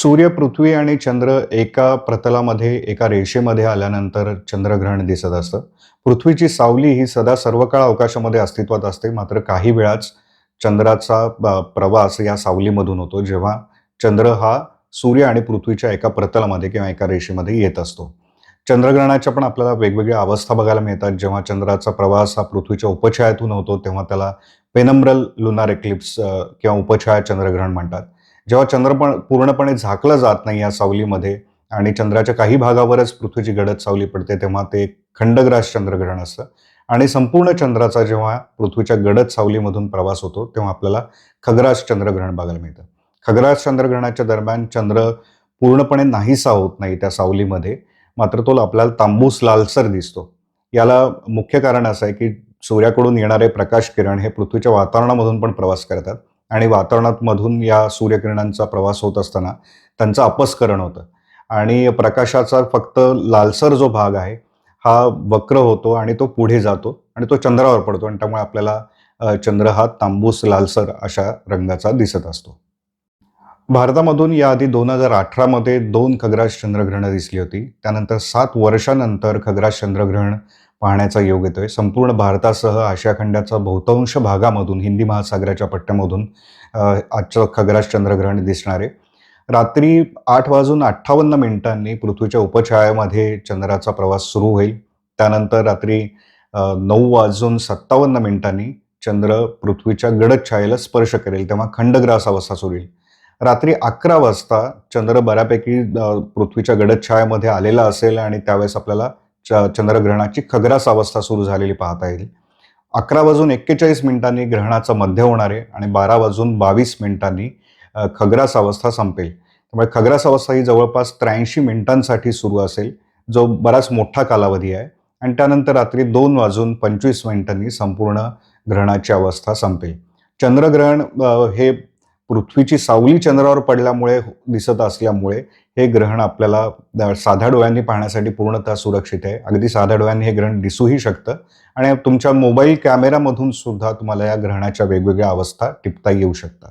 सूर्य पृथ्वी आणि चंद्र एका प्रतलामध्ये एका रेषेमध्ये आल्यानंतर चंद्रग्रहण दिसत असतं. पृथ्वीची सावली ही सदा सर्व काळ अवकाशामध्ये अस्तित्वात असते. मात्र काही वेळाच चंद्राचा प्रवास या सावलीमधून होतो जेव्हा चंद्र हा सूर्य आणि पृथ्वीच्या एका प्रतलामध्ये किंवा एका रेषेमध्ये येत असतो. चंद्रग्रहणाच्या पण आपल्याला वेगवेगळ्या अवस्था बघायला मिळतात. जेव्हा चंद्राचा प्रवास हा पृथ्वीच्या उपछायातून होतो तेव्हा त्याला पेनम्ब्रल लुनार एक्लिप्स किंवा उपछाया चंद्रग्रहण म्हणतात. जेव्हा चंद्र पण पूर्णपणे झाकलं जात नाही या सावलीमध्ये आणि चंद्राच्या काही भागावरच पृथ्वीची गडद सावली पडते तेव्हा ते खंडग्रास चंद्रग्रहण असतं. आणि संपूर्ण चंद्राचा जेव्हा पृथ्वीच्या गडद सावलीमधून प्रवास होतो तेव्हा आपल्याला खग्रास चंद्रग्रहण बघायला मिळतं. खग्रास चंद्रग्रहणाच्या दरम्यान चंद्र पूर्णपणे नाहीसा होत नाही त्या सावलीमध्ये मात्र तो आपल्याला तांबूस लालसर दिसतो. याला मुख्य कारण असं आहे की सूर्याकडून येणारे प्रकाश किरण हे पृथ्वीच्या वातावरणामधून पण प्रवास करतात. आणि वातावरणात मधून या सूर्यकिरणांचा प्रवास होत असताना त्यांचं अपस्करण होतं. आणि प्रकाशाचा फक्त लालसर जो भाग आहे हा वक्र होतो आणि तो पुढे जातो आणि तो चंद्रावर पडतो आणि त्यामुळे आपल्याला चंद्र हा तांबूस लालसर अशा रंगाचा दिसत असतो. भारतामधून याआधी दोन हजार अठरामध्ये दोन खग्रास चंद्रग्रहणं दिसली होती. त्यानंतर सात वर्षानंतर खग्रास चंद्रग्रहण पाहण्याचा योग येतोय. संपूर्ण भारतासह आशिया खंडाचा बहुतांश भागामधून हिंदी महासागराच्या पट्ट्यामधून आजचं खगराज चंद्रग्रहण दिसणार. आहे रात्री आठ वाजून अठ्ठावन्न मिनिटांनी पृथ्वीच्या उपछायामध्ये चंद्राचा प्रवास सुरू होईल. त्यानंतर रात्री नऊ वाजून सत्तावन्न मिनिटांनी चंद्र पृथ्वीच्या गडद छायेला स्पर्श करेल तेव्हा खंडग्रास अवस्था सुरू होईल. रात्री अकरा वाजता चंद्र बऱ्यापैकी पृथ्वीच्या गडद छायामध्ये आलेला असेल आणि त्यावेळेस आपल्याला चंद्रग्रहणाची खग्रास अवस्था सुरू झालेली पाहता येईल. अकरा वाजून एक्केचाळीस मिनिटांनी ग्रहणाचा मध्य होणार आहे आणि बारा वाजून बावीस मिनिटांनी खग्रास अवस्था संपेल. त्यामुळे खग्रास अवस्था ही जवळपास त्र्याऐंशी मिनिटांसाठी सुरू असेल जो बराच मोठा कालावधी आहे. आणि त्यानंतर रात्री दोन वाजून पंचवीस मिनिटांनी संपूर्ण ग्रहणाची अवस्था संपेल. चंद्रग्रहण हे पृथ्वीची सावली चंद्रावर पडल्यामुळे दिसत असल्यामुळे हे ग्रहण आपल्याला साध्या डोळ्यांनी पाहण्यासाठी पूर्णतः सुरक्षित आहे. अगदी साध्या डोळ्यांनी हे ग्रहण दिसूही शकतं. आणि तुमच्या मोबाईल कॅमेरामधून सुद्धा तुम्हाला या ग्रहणाच्या वेगवेगळ्या अवस्था टिपता येऊ शकतात.